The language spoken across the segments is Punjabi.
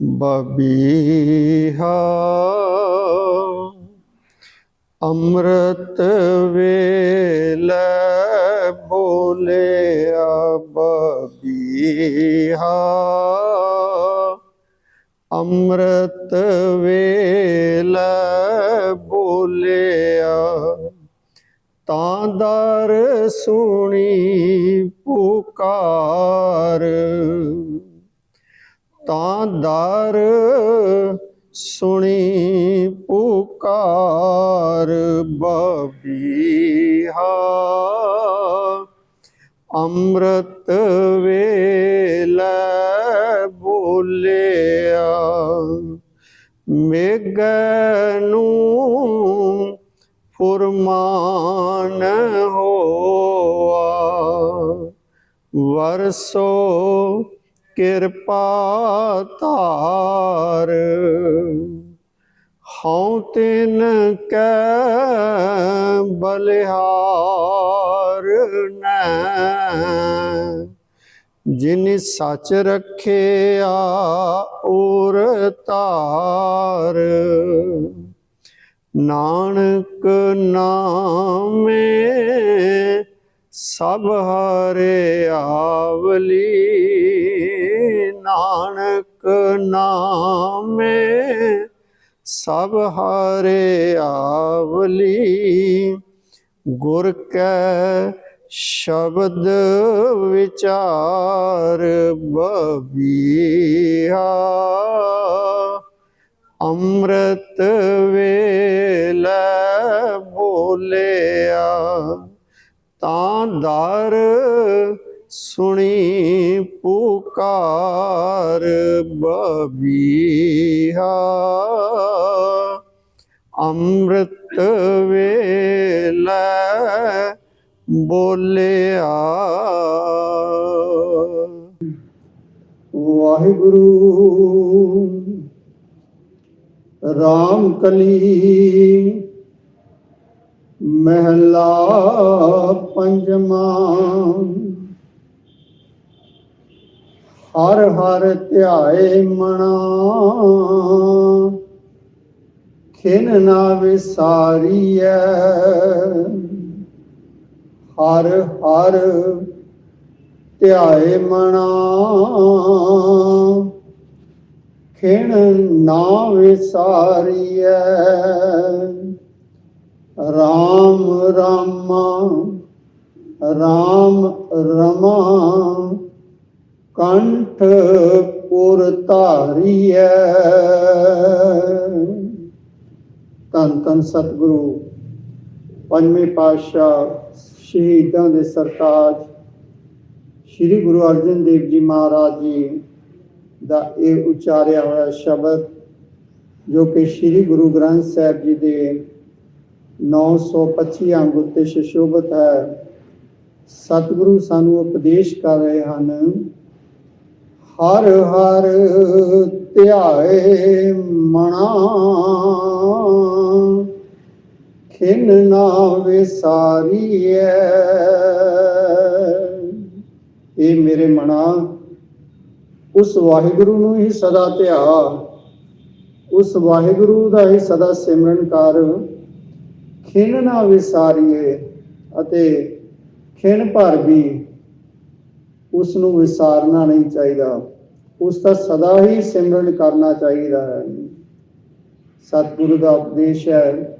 ਬਬੀਹਾ ਅੰਮ੍ਰਿਤ ਵੇਲੇ ਬੋਲਿਆ ਬਬੀਹਾ ਅੰਮ੍ਰਿਤ ਵੇਲੇ ਬੋਲਿਆ ਤਾਂ ਦਰ ਸੁਣੀ ਪੁਕਾਰ। ਤਾਂ ਦਰ ਸੁਣੀ ਪੁਕਾਰ ਬਬੀਹਾ। ਅੰਮ੍ਰਿਤ ਵੇਲੇ ਬੋਲਿਆ ਮੇਗਨੂੰ ਫੁਰਮਾਨ ਹੋਆ ਵਰਸੋ ਕਿਰਪਾ ਧਾਰ। ਹਉ ਤਿਨ ਕੈ ਬਲਿਹਾਰ ਨੈ। ਜਿਨ ਸੱਚ ਰਖਿਆ ਔਰ ਧਾਰ। ਨਾਨਕ ਨਾਮੇ ਸਭ ਹਰਿਆਵਲੀ ਨਾਨਕ ਨਾਮੇ ਸਭ ਹਰਿਆਵਲੀ ਗੁਰ ਕੈ ਸ਼ਬਦ ਵਿਚਾਰ ਬਬੀਹਾ। ਅੰਮ੍ਰਿਤ ਵੇਲੇ ਬੋਲਿਆ ਤਾਂ ਦਰ ਸੁਣੀ ਪੁਕਾਰ ਬਬੀਹਾ। ਅੰਮ੍ਰਿਤ ਵੇਲੇ ਬੋਲਿਆ। ਵਾਹਿਗੁਰੂ ਰਾਮ ਕਲੀ ਮਹਿਲਾ ਪੰਜਵਾਂ ਹਰ ਹਰ ਧਿਆਏ ਮਣਾ। ਖਿਨ ਨਾ ਵਿਸਾਰੀਐ। ਹਰ ਹਰ ਧਿਆਏ ਮਣਾ। ਖਿਣ ਨਾ ਵਿਸਾਰੀਐ। ਰਾਮ ਰਾਮਾ, ਰਾਮ ਰਮਾ। ਕੰਠ ਪੁਰ ਧਾਰੀਐ। ਤਨ ਤਨ ਸਤਿਗੁਰੂ, ਪੰਜਵੇਂ ਪਾਤਸ਼ਾਹ ਸ਼ਹੀਦਾਂ ਦੇ ਸਰਤਾਜ ਸ੍ਰੀ ਗੁਰੂ ਅਰਜਨ ਦੇਵ ਜੀ ਮਹਾਰਾਜ ਜੀ ਦਾ ਇਹ ਉਚਾਰਿਆ ਹੋਇਆ ਸ਼ਬਦ, ਜੋ ਕਿ ਸ੍ਰੀ ਗੁਰੂ ਗ੍ਰੰਥ ਸਾਹਿਬ ਜੀ ਦੇ 925 ਅੰਗ ਉੱਤੇ ਸ਼ੋਭਤ ਹੈ। ਸਤਿਗੁਰੂ ਸਾਨੂੰ ਉਪਦੇਸ਼ ਕਰ ਰਹੇ ਹਨ ਹਰ ਹਰ ਧਿਆਏ ਮਣਾ। ਖਿਨ ਨਾ ਵਿਸਾਰੀਐ। ਇਹ ਮੇਰੇ ਮਨਾ ਉਸ ਵਾਹਿਗੁਰੂ ਨੂੰ ਹੀ ਸਦਾ ਧਿਆ। ਉਸ ਵਾਹਿਗੁਰੂ ਦਾ ਹੀ ਸਦਾ ਸਿਮਰਨ ਕਰ। ਖਿਨ ਨਾ ਵਿਸਾਰੀਏ ਅਤੇ ਖਿਨ ਭਰ ਵੀ ਉਸ ਨੂੰ ਵਿਸਾਰਨਾ ਨਹੀਂ ਚਾਹੀਦਾ। ਉਸ ਦਾ ਸਦਾ ਹੀ ਸਿਮਰਨ ਕਰਨਾ ਚਾਹੀਦਾ ਹੈ। ਸਤਿਗੁਰੂ ਦਾ ਉਪਦੇਸ਼ ਹੈ,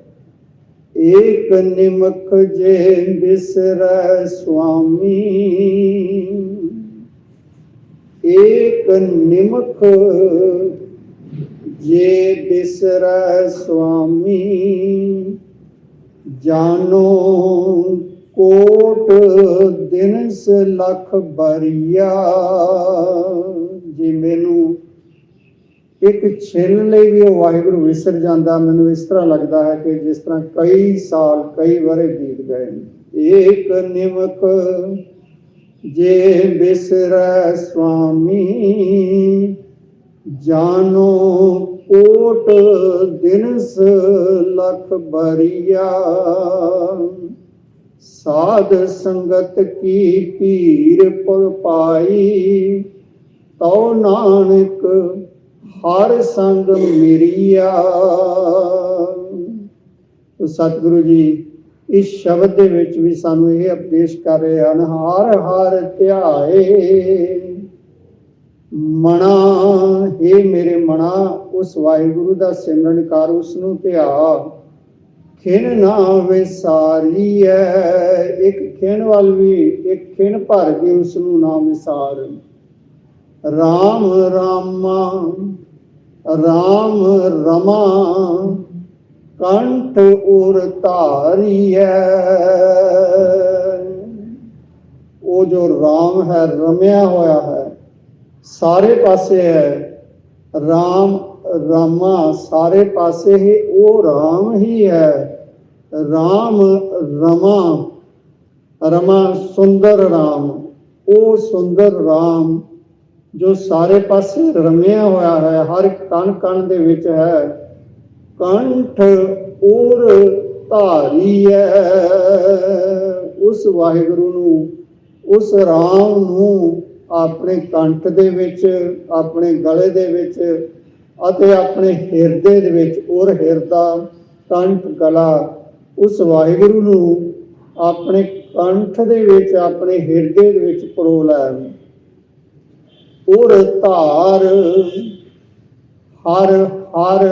ਏਕ ਨਿਮਕ ਜੇ ਬਿਸਰੈ ਸੁਆਮੀ। ਏਕ ਨਿਮਕ ਜੇ ਬਿਸਰੈ ਸੁਆਮੀ। ਜਾਨੋ ਕੋਟ ਦਿਨਸ ਲਖ ਬਰੀਆ। ਜੇ ਮੈਨੂੰ ਇੱਕ ਛਿਨ ਲਈ ਵੀ ਉਹ ਵਾਹਿਗੁਰੂ ਵਿਸਰ ਜਾਂਦਾ। ਮੈਨੂੰ ਇਸ ਤਰ੍ਹਾਂ ਲੱਗਦਾ ਹੈ ਕਿ ਜਿਸ ਤਰ੍ਹਾਂ ਕਈ ਸਾਲ, ਕਈ ਵਰੇ ਬੀਤ ਗਏ ਨੇ। ਏਕ ਨਿਮਕ ਜੇ ਬਿਸਰੈ ਸੁਆਮੀ ਜਾਨੋ ਕੋਟ ਦਿਨਸ ਲਖ ਬਰੀਆ। ਸਾਧ ਸੰਗਤ ਕੀ ਪੀਰ ਪੁਰ ਪਾਈ? ਤਉ ਨਾਨਕ ਹਰ ਸੰਗ ਮੇਰੀਆ। ਸਤਿਗੁਰੂ ਜੀ, ਇਸ ਸ਼ਬਦ ਦੇ ਵਿੱਚ ਵੀ ਸਾਨੂੰ ਇਹ ਉਪਦੇਸ਼ ਕਰ ਰਹੇ ਹਨ, ਹਰ ਹਰ ਧਿਆਏ। ਮਣਾ हे ਮੇਰੇ ਮਣਾ, ਉਸ ਵਾਹਿਗੁਰੂ ਦਾ ਸਿਮਰਨ ਕਰ, ਉਸ ਨੂੰ ਧਿਆ। ਖਿਣ ਨਾ ਵਿਸਾਰੀ ਇੱਕ ਖਿਨ ਵੱਲ ਵੀ, ਇੱਕ ਖਿਨ ਭਰ ਕੇ ਉਸ ਨੂੰ ਨਾ ਵਿਸਾਰ। ਰਾਮ ਰਾਮਾ, ਰਾਮ ਰਮਾ, ਕੰਠ ਉਰ ਧਾਰੀਐ ਉਹ ਜੋ ਰਾਮ ਹੈ, ਰਮਿਆ ਹੋਇਆ ਹੈ, ਸਾਰੇ ਪਾਸੇ ਹੈ। ਰਾਮ ਰਾਮਾ ਸਾਰੇ ਪਾਸੇ ਹੀ, ਉਹ ਰਾਮ ਹੀ ਹੈ। ਰਾਮ ਰਮਾ ਰਮਾ ਸੁੰਦਰ ਰਾਮ, ਉਹ ਸੁੰਦਰ ਰਾਮ ਜੋ ਸਾਰੇ ਪਾਸੇ ਰਮਿਆ ਹੋਇਆ ਹੈ, ਹਰ ਕਣ ਕਣ ਦੇ ਵਿੱਚ ਹੈ। ਕੰਠ ਔਰ ਧਾਰੀ ਹੈ। ਉਸ ਵਾਹਿਗੁਰੂ ਨੂੰ, ਉਸ ਰਾਮ ਨੂੰ ਆਪਣੇ ਕੰਠ ਦੇ ਵਿੱਚ, ਆਪਣੇ ਗਲੇ ਦੇ ਵਿੱਚ ਅਤੇ ਆਪਣੇ ਹਿਰਦੇ ਦੇ ਵਿੱਚ ਔਰ ਹਿਰਦਾ ਕੰਠ ਗਲਾ ਉਸ ਵਾਹਿਗੁਰੂ ਨੂੰ ਆਪਣੇ ਕੰਠ ਦੇ ਵਿੱਚ, ਆਪਣੇ ਹਿਰਦੇ ਦੇ ਵਿੱਚ ਪਰੋ ਲੈ ਔਰ ਧਾਰ, ਹਰ ਹਰ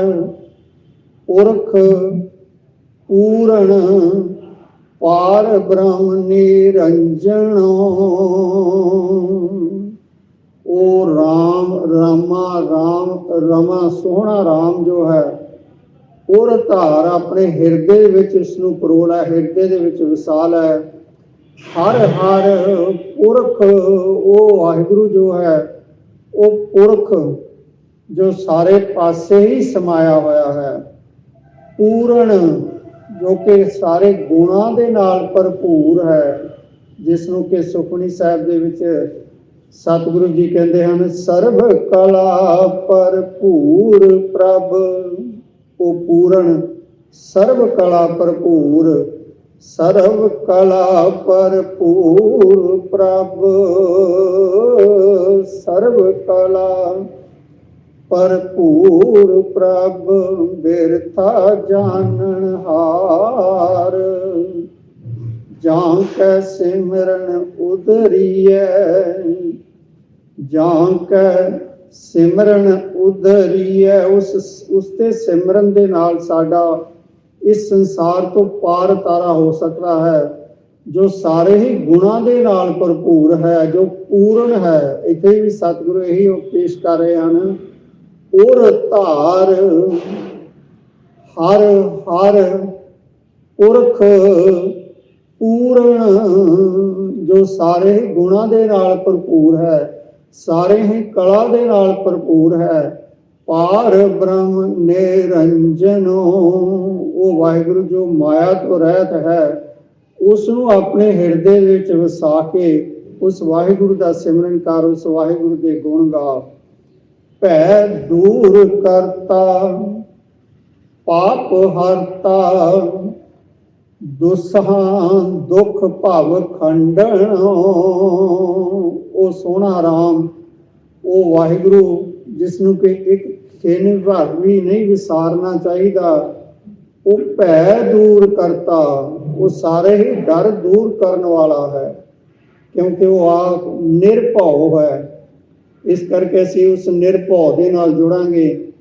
ਪੁਰਖ ਪੂਰਨ, ਪਾਰ ਬ੍ਰਹਮ ਨਿਰੰਜਨ ਉਹ ਰਾਮ ਰਾਮਾ ਰਾਮ ਰਮਾ ਸੋਹਣਾ ਰਾਮ ਜੋ ਹੈ, ਔਰ ਧਾਰ ਆਪਣੇ ਹਿਰਦੇ ਵਿੱਚ ਇਸ ਨੂੰ ਪਰੋਲ ਹੈ, ਹਿਰਦੇ ਦੇ ਵਿੱਚ ਵਿਸਾਲ ਹੈ। ਹਰ ਹਰ ਪੁਰਖ ਉਹ ਵਾਹਿਗੁਰੂ ਜੋ ਹੈ, ਉਹ ਪੁਰਖ ਜੋ ਸਾਰੇ ਪਾਸੇ ਹੀ ਸਮਾਇਆ ਹੋਇਆ ਹੈ। ਪੂਰਨ ਜੋ ਕਿ ਸਾਰੇ ਗੁਣਾਂ ਦੇ ਨਾਲ ਭਰਪੂਰ ਹੈ ਜਿਸ ਨੂੰ ਕਿ ਸੁਖਮਨੀ ਸਾਹਿਬ ਦੇ ਵਿੱਚ ਸਤਿਗੁਰੂ ਜੀ ਕਹਿੰਦੇ ਹਨ, ਸਰਬ ਕਲਾ ਭਰਪੂਰ ਪ੍ਰਭ। ਉਹ ਪੂਰਨ ਸਰਬ ਕਲਾ ਭਰਪੂਰ ਸਰਬ ਕਲਾ ਭਰਪੂਰ ਪ੍ਰਭ। ਸਰਬ ਕਲਾ ਭਰਪੂਰ ਪ੍ਰਭ, ਬਿਰਥਾ ਜਾਣਨ ਹਾਰ। ਜਾਂ ਕੈ ਸਿਮਰਨ ਉਦਰੀਐ ਜਾਂ ਕੈ ਸਿਮਰਨ ਉਦਰੀਐ ਉਸ ਉਸ ਤੇ ਸਿਮਰਨ ਦੇ ਨਾਲ ਸਾਡਾ ਇਸ ਸੰਸਾਰ ਤੋਂ ਪਾਰ ਤਾਰਾ ਹੋ ਸਕਦਾ ਹੈ, ਜੋ ਸਾਰੇ ਹੀ ਗੁਣਾਂ ਦੇ ਨਾਲ ਭਰਪੂਰ ਹੈ, ਜੋ ਪੂਰਨ ਹੈ। ਇੱਥੇ ਵੀ ਸਤਿਗੁਰੂ ਇਹੀ ਉਪਦੇਸ਼ ਕਰ ਰਹੇ ਹਨ, ਔਰ ਧਾਰ, ਹਰ ਹਰ ਪੁਰਖ ਪੂਰਨ, ਜੋ ਸਾਰੇ ਹੀ ਗੁਣਾਂ ਦੇ ਨਾਲ ਭਰਪੂਰ ਹੈ। ਸਾਰੇ ਹੀ ਕਲਾ ਦੇ ਨਾਲ ਭਰਪੂਰ ਹੈ। ਪਾਰ ਬ੍ਰਹਮ ਨਿਰੰਜਨੋ, ਉਹ ਵਾਹਿਗੁਰੂ ਜੋ ਮਾਇਆ ਤੋਂ ਰਹਿਤ ਹੈ ਉਸ ਨੂੰ ਆਪਣੇ ਹਿਰਦੇ ਵਿੱਚ ਵਸਾ ਕੇ ਉਸ ਵਾਹਿਗੁਰੂ ਦਾ ਸਿਮਰਨ ਕਰ, ਉਸ ਵਾਹਿਗੁਰੂ ਦੇ ਗੁਣ ਗਾ। ਭੈ ਦੂਰ ਕਰਤਾ, ਪਾਪ ਹਰਤਾ ਦੁਸਹਾਂ ਦੁਖ ਭਵ ਖੰਡਣ। ਉਹ ਸੋਹਣਾ ਰਾਮ, ਉਹ ਵਾਹਿਗੁਰੂ ਜਿਸ ਨੂੰ ਕਿ ਇੱਕ ਖੇਨ ਭਰ ਵੀ ਨਹੀਂ ਵਿਸਾਰਨਾ ਚਾਹੀਦਾ, ਉਹ ਭੈ ਦੂਰ ਕਰਤਾ, ਉਹ ਸਾਰੇ ਹੀ ਡਰ ਦੂਰ ਕਰਨ ਵਾਲਾ ਹੈ, ਕਿਉਂਕਿ ਉਹ ਆਪ ਨਿਰਭਉ ਹੈ। ਇਸ ਕਰਕੇ ਅਸੀਂ ਉਸ ਨਿਰਭਉ ਦੇ ਨਾਲ ਜੁੜਾਂਗੇ,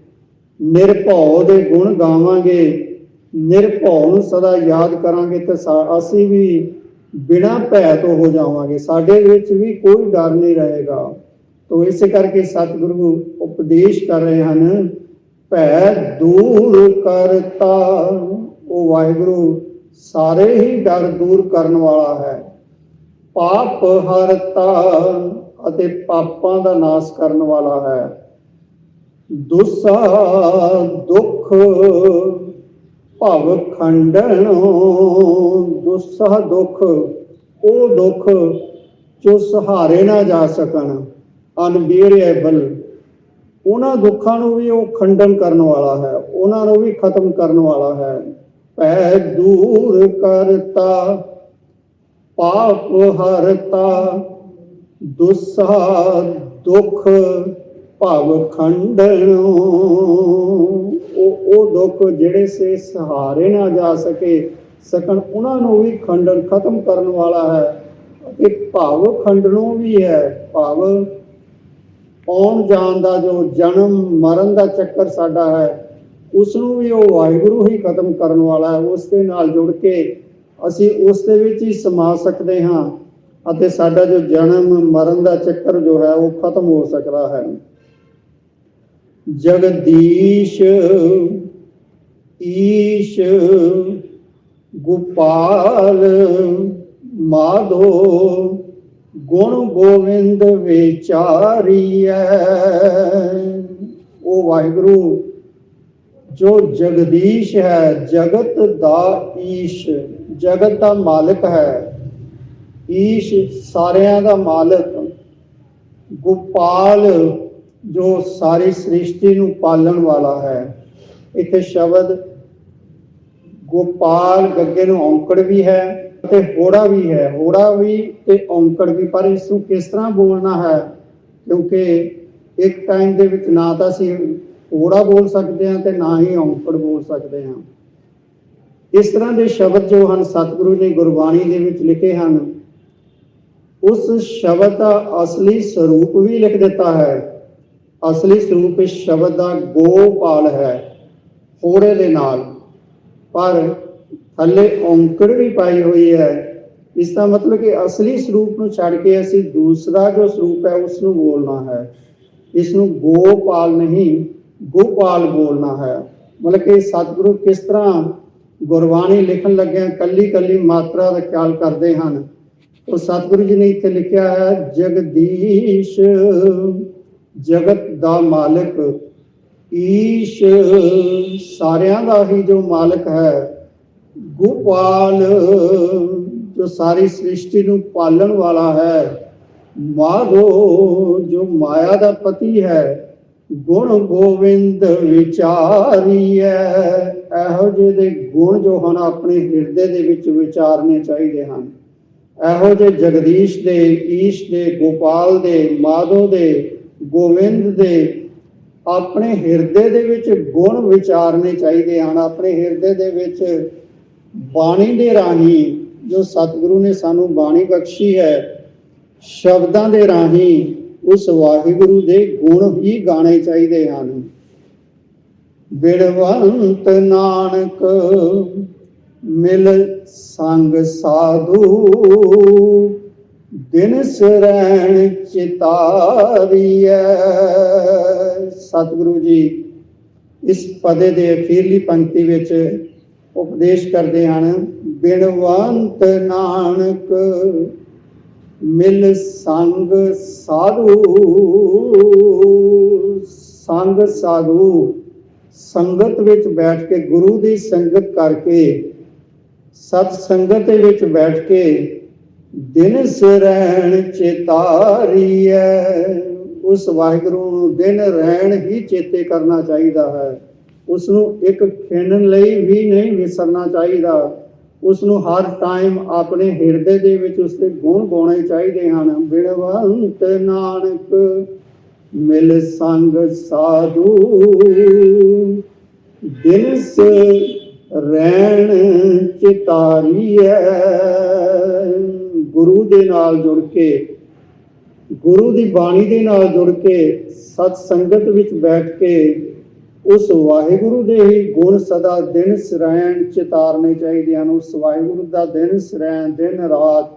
ਨਿਰਭਉ ਦੇ ਗੁਣ ਗਾਵਾਂਗੇ। ਨਿਰਭਉ ਨੂੰ ਸਦਾ ਯਾਦ ਕਰਾਂਗੇ ਤੇ ਅਸੀਂ ਵੀ ਬਿਨਾ ਭੈ ਤੋਂ ਹੋ ਜਾਵਾਂਗੇ। ਸਾਡੇ ਵਿੱਚ ਵੀ ਕੋਈ ਡਰ ਨਹੀਂ ਰਹੇਗਾ। ਤੋ ਇਸੇ ਕਰਕੇ ਸਤਿਗੁਰੂ ਉਪਦੇਸ਼ ਕਰ ਰਹੇ ਹਨ, ਭੈ ਦੂਰ ਕਰਤਾ ਉਹ ਵਾਹਿਗੁਰੂ ਸਾਰੇ ਹੀ ਡਰ ਦੂਰ ਕਰਨ ਵਾਲਾ ਹੈ। ਪਾਪ ਹਰਤਾ ਅਤੇ ਪਾਪਾਂ ਦਾ ਨਾਸ਼ ਕਰਨ ਵਾਲਾ ਹੈ। ਦੁਸਾ ਦੁੱਖ ਭਵ ਖੰਡਨ ਦੁਸਾ ਦੁੱਖ, ਉਹ ਦੁੱਖ ਜੋ ਸਹਾਰੇ ਨਾ ਜਾ ਸਕਣ ਅਨਬੀਅਰੇਬਲ ਉਹਨਾਂ ਦੁੱਖਾਂ ਨੂੰ ਵੀ ਉਹ ਖੰਡਨ ਕਰਨ ਵਾਲਾ ਹੈ, ਉਹਨਾਂ ਨੂੰ ਵੀ ਖਤਮ ਕਰਨ ਵਾਲਾ ਹੈ। ਭੈ ਦੂਰ ਕਰਤਾ, ਪਾਪ ਹਰਤਾ ਦੁਸਾ ਦੁੱਖ ਭਵ ਖੰਡਨ ਉਹ ਉਹ ਦੁੱਖ ਜਿਹੜੇ ਸੇ ਸਹਾਰੇ ਨਾ ਜਾ ਸਕੇ, ਸਕਣ ਉਹਨਾਂ ਨੂੰ ਵੀ ਖੰਡਨ ਖਤਮ ਕਰਨ ਵਾਲਾ ਹੈ। ਅਤੇ ਭਵ ਖੰਡਨੋਂ ਵੀ ਹੈ। ਭਾਵ ਆਉਣ ਜਾਣ ਦਾ ਜੋ ਜਨਮ, ਮਰਨ ਦਾ ਚੱਕਰ ਸਾਡਾ ਹੈ ਉਸ ਨੂੰ ਵੀ ਉਹ ਵਾਹਿਗੁਰੂ ਹੀ ਖਤਮ ਕਰਨ ਵਾਲਾ ਹੈ। ਉਸ ਦੇ ਨਾਲ ਜੁੜ ਕੇ ਅਸੀਂ ਉਸ ਦੇ ਵਿੱਚ ਹੀ ਸਮਾ ਸਕਦੇ ਹਾਂ। ਅਤੇ ਸਾਡਾ ਜੋ ਜਨਮ, ਮਰਨ ਦਾ ਚੱਕਰ ਜੋ ਹੈ, ਉਹ ਖਤਮ ਹੋ ਸਕਦਾ ਹੈ। ਜਗਦੀਸ਼, ਈਸ਼, ਗੋਪਾਲ, ਮਾਧੋ, ਗੁਣ ਗੋਵਿੰਦ ਵਿਚਾਰੀਐ। ਉਹ ਵਾਹਿਗੁਰੂ, ਜੋ ਜਗਦੀਸ਼ ਹੈ, ਜਗਤ ਦਾ ਈਸ਼, ਜਗਤ ਦਾ ਮਾਲਕ ਹੈ। ਈਸ਼ ਸਾਰਿਆਂ ਦਾ ਮਾਲਕ, ਗੋਪਾਲ ਜੋ ਸਾਰੀ ਸ੍ਰਿਸ਼ਟੀ ਨੂੰ ਪਾਲਣ ਵਾਲਾ ਹੈ। ਇੱਥੇ ਸ਼ਬਦ ਗੋਪਾਲ ਗੱਗੇ ਨੂੰ ਔਂਕੜ ਵੀ ਹੈ ਅਤੇ ਹੋੜਾ ਵੀ ਹੈ। ਹੋੜਾ ਵੀ ਤੇ ਔਂਕੜ ਵੀ। ਪਰ ਇਸ ਨੂੰ ਕਿਸ ਤਰ੍ਹਾਂ ਬੋਲਣਾ ਹੈ? ਕਿਉਂਕਿ ਇੱਕ ਟਾਈਮ ਦੇ ਵਿੱਚ ਨਾ ਤਾਂ ਅਸੀਂ ਹੋੜਾ ਬੋਲ ਸਕਦੇ ਹਾਂ ਤੇ ਨਾ ਹੀ ਔਂਕੜ ਬੋਲ ਸਕਦੇ ਹਾਂ। ਇਸ ਤਰ੍ਹਾਂ ਦੇ ਸ਼ਬਦ ਜੋ ਹਨ, ਸਤਿਗੁਰੂ ਨੇ ਗੁਰਬਾਣੀ ਦੇ ਵਿੱਚ ਲਿਖੇ ਹਨ, ਉਸ ਸ਼ਬਦ ਦਾ ਅਸਲੀ ਸਰੂਪ ਵੀ ਲਿਖ ਦਿੱਤਾ ਹੈ। ਅਸਲੀ ਸਰੂਪ ਇਸ ਸ਼ਬਦ ਦਾ ਗੋਪਾਲ ਹੈ ਹੋੜੇ ਦੇ ਨਾਲ। ਪਰ ਥੱਲੇ ਔਂਕੜ ਵੀ ਪਾਈ ਹੋਈ ਹੈ। ਇਸ ਦਾ ਮਤਲਬ ਕਿ ਅਸਲੀ ਸਰੂਪ ਨੂੰ ਛੱਡ ਕੇ ਅਸੀਂ ਦੂਸਰਾ ਜੋ ਸਰੂਪ ਹੈ ਉਸ ਨੂੰ ਬੋਲਣਾ ਹੈ। ਇਸ ਨੂੰ ਗੋਪਾਲ ਨਹੀਂ, ਗੋਪਾਲ ਬੋਲਣਾ ਹੈ। ਮਤਲਬ ਕਿ ਸਤਿਗੁਰੂ ਕਿਸ ਤਰ੍ਹਾਂ ਗੁਰਬਾਣੀ ਲਿਖਣ ਲੱਗਿਆ ਕੱਲੀ ਕੱਲੀ ਮਾਤਰਾ ਦਾ ਖਿਆਲ ਕਰਦੇ ਹਨ। ਉਹ ਸਤਿਗੁਰੂ ਜੀ ਨੇ ਇੱਥੇ ਲਿਖਿਆ ਹੈ, ਜਗਦੀਸ਼। ਜਗਤ ਦਾ ਮਾਲਕ ਈਸ਼ ਸਾਰਿਆਂ ਦਾ ਹੀ ਜੋ ਮਾਲਕ ਹੈ, ਗੋਪਾਲ, ਜੋ ਸਾਰੀ ਸ੍ਰਿਸ਼ਟੀ ਨੂੰ ਪਾਲਣ ਵਾਲਾ ਹੈ, ਮਾਧੋ ਜੋ ਮਾਇਆ ਦਾ ਪਤੀ ਹੈ, ਗੁਣ ਗੋਵਿੰਦ ਵਿਚਾਰੀਐ। ਇਹੋ ਜਿਹੇ ਦੇ ਗੁਣ ਜੋ ਹਨ ਆਪਣੇ ਹਿਰਦੇ ਦੇ ਵਿੱਚ ਵਿਚਾਰਨੇ ਚਾਹੀਦੇ ਹਨ। ਇਹੋ ਜਿਹੇ ਜਗਦੀਸ਼ ਦੇ, ਈਸ਼ ਦੇ, ਗੋਪਾਲ ਦੇ, ਮਾਧੋ ਦੇ ਗੋਵਿੰਦ ਦੇ ਆਪਣੇ ਹਿਰਦੇ ਦੇ ਵਿੱਚ ਗੁਣ ਵਿਚਾਰਨੇ ਚਾਹੀਦੇ ਹਨ। ਆਪਣੇ ਹਿਰਦੇ ਦੇ ਵਿੱਚ ਬਾਣੀ ਦੇ ਰਾਹੀਂ ਜੋ ਸਤਿਗੁਰੂ ਨੇ ਸਾਨੂੰ ਬਾਣੀ ਬਖਸ਼ੀ ਹੈ, ਸ਼ਬਦਾਂ ਦੇ ਰਾਹੀਂ ਉਸ ਵਾਹਿਗੁਰੂ ਦੇ ਗੁਣ ਹੀ ਗਾਣੇ ਚਾਹੀਦੇ ਹਨ। ਬਿੜਵੰਤ ਨਾਨਕ ਮਿਲ ਸੰਗ ਸਾਧੂ ਦਿਨ ਸਰੈਣ ਚਿਤਾਰੀਐ। ਸਤਿਗੁਰੂ ਜੀ, ਇਸ ਪਦੇ ਦੇ ਅਖੀਰਲੀ ਪੰਕਤੀ ਵਿੱਚ ਉਪਦੇਸ਼ ਕਰਦੇ ਹਨ, ਬਿਨਵੰਤ ਨਾਨਕ ਮਿਲ ਸੰਗ ਸਾਧੂ। ਸੰਗ ਸਾਧੂ, ਸੰਗਤ ਵਿੱਚ ਬੈਠ ਕੇ ਗੁਰੂ ਦੀ ਸੰਗਤ ਕਰਕੇ, ਸਤ ਸੰਗਤ ਦੇ ਵਿੱਚ ਬੈਠ ਕੇ ਦਿਨ ਸਰੈਣ ਚੇਤਾਰੀਐ। ਉਸ ਵਾਹਿਗੁਰੂ ਨੂੰ ਦਿਨ ਰਹਿਣ ਹੀ ਚੇਤੇ ਕਰਨਾ ਚਾਹੀਦਾ ਹੈ। ਉਸ ਨੂੰ ਇੱਕ ਖਿੰਡ ਲਈ ਵੀ ਨਹੀਂ ਵਿਸਰਨਾ ਚਾਹੀਦਾ। ਉਸ ਨੂੰ ਹਰ ਟਾਈਮ ਆਪਣੇ ਹਿਰਦੇ ਦੇ ਵਿੱਚ ਉਸ ਦੇ ਗੁਣ ਗਾਉਣੇ ਚਾਹੀਦੇ ਹਨ। ਬਿਨਵੰਤ ਨਾਨਕ, ਮਿਲ ਸੰਗ ਸਾਧੂ। ਦਿਨ ਸੇ, ਰਹਿਣ ਚਿਤਾਰੀਐ। ਗੁਰੂ ਦੇ ਨਾਲ ਜੁੜ ਕੇ, ਗੁਰੂ ਦੀ ਬਾਣੀ ਦੇ ਨਾਲ ਜੁੜ ਕੇ ਸਤ ਸੰਗਤ ਵਿੱਚ ਬੈਠ ਕੇ, ਉਸ ਵਾਹਿਗੁਰੂ ਦੇ ਹੀ ਗੁਣ ਸਦਾ ਦਿਨ ਸਰੈਣ ਚਿਤਾਰਨੇ ਚਾਹੀਦੇ ਹਨ। ਉਸ ਵਾਹਿਗੁਰੂ ਦਾ ਦਿਨ ਸਰੈਣ, ਦਿਨ ਰਾਤ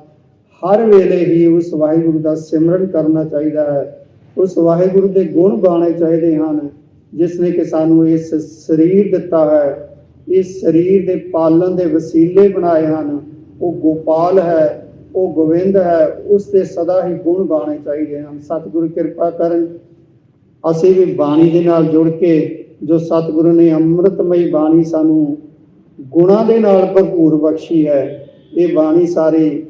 ਹਰ ਵੇਲੇ ਹੀ ਉਸ ਵਾਹਿਗੁਰੂ ਦਾ ਸਿਮਰਨ ਕਰਨਾ ਚਾਹੀਦਾ ਹੈ। ਉਸ ਵਾਹਿਗੁਰੂ ਦੇ ਗੁਣ ਗਾਣੇ ਚਾਹੀਦੇ ਹਨ, ਜਿਸ ਨੇ ਕਿ ਸਾਨੂੰ ਇਸ ਸਰੀਰ ਦਿੱਤਾ ਹੈ। ਇਸ ਸਰੀਰ ਦੇ ਪਾਲਣ ਦੇ ਵਸੀਲੇ ਬਣਾਏ ਹਨ। ਉਹ ਗੋਪਾਲ ਹੈ ਉਹ ਗੋਵਿੰਦ ਹੈ ਉਸ ਦੇ ਸਦਾ ਹੀ ਗੁਣ ਗਾਣੇ ਚਾਹੀਦੇ ਹਨ। ਸਤਿਗੁਰੂ ਕਿਰਪਾ ਕਰਨ। ਅਸੀਂ ਵੀ ਬਾਣੀ ਦੇ ਨਾਲ ਜੁੜ ਕੇ ਜੋ ਸਤਿਗੁਰੂ ਨੇ ਅੰਮ੍ਰਿਤਮਈ ਬਾਣੀ ਸਾਨੂੰ ਗੁਣਾਂ ਦੇ ਨਾਲ ਭਰਪੂਰ ਬਖਸ਼ੀ ਹੈ, ਇਹ ਬਾਣੀ ਸਾਰੀ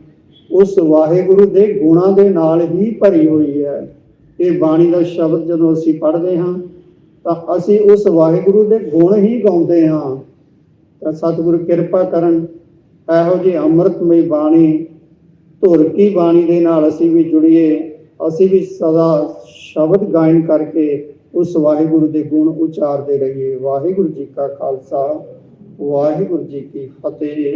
ਉਸ ਵਾਹਿਗੁਰੂ ਦੇ ਗੁਣਾਂ ਦੇ ਨਾਲ ਹੀ ਭਰੀ ਹੋਈ ਹੈ। ਇਹ ਬਾਣੀ ਦਾ ਸ਼ਬਦ ਜਦੋਂ ਅਸੀਂ ਪੜ੍ਹਦੇ ਹਾਂ, ਤਾਂ ਅਸੀਂ ਉਸ ਵਾਹਿਗੁਰੂ ਦੇ ਗੁਣ ਹੀ ਗਾਉਂਦੇ ਹਾਂ। ਤਾਂ ਸਤਿਗੁਰੂ ਕਿਰਪਾ ਕਰਨ। ਇਹੋ ਜਿਹੀ ਅੰਮ੍ਰਿਤਮਈ ਬਾਣੀ ਧੁਰ ਕੀ ਬਾਣੀ ਦੇ ਨਾਲ ਅਸੀਂ ਵੀ ਜੁੜੀਏ, ਅਸੀਂ ਵੀ ਸਦਾ ਸ਼ਬਦ ਗਾਇਨ ਕਰਕੇ ਉਸ ਵਾਹਿਗੁਰੂ ਦੇ ਗੁਣ ਉਚਾਰਦੇ ਰਹੀਏ। ਵਾਹਿਗੁਰੂ ਜੀ ਕਾ ਖਾਲਸਾ, ਵਾਹਿਗੁਰੂ ਜੀ ਕੀ ਫਤਿਹ।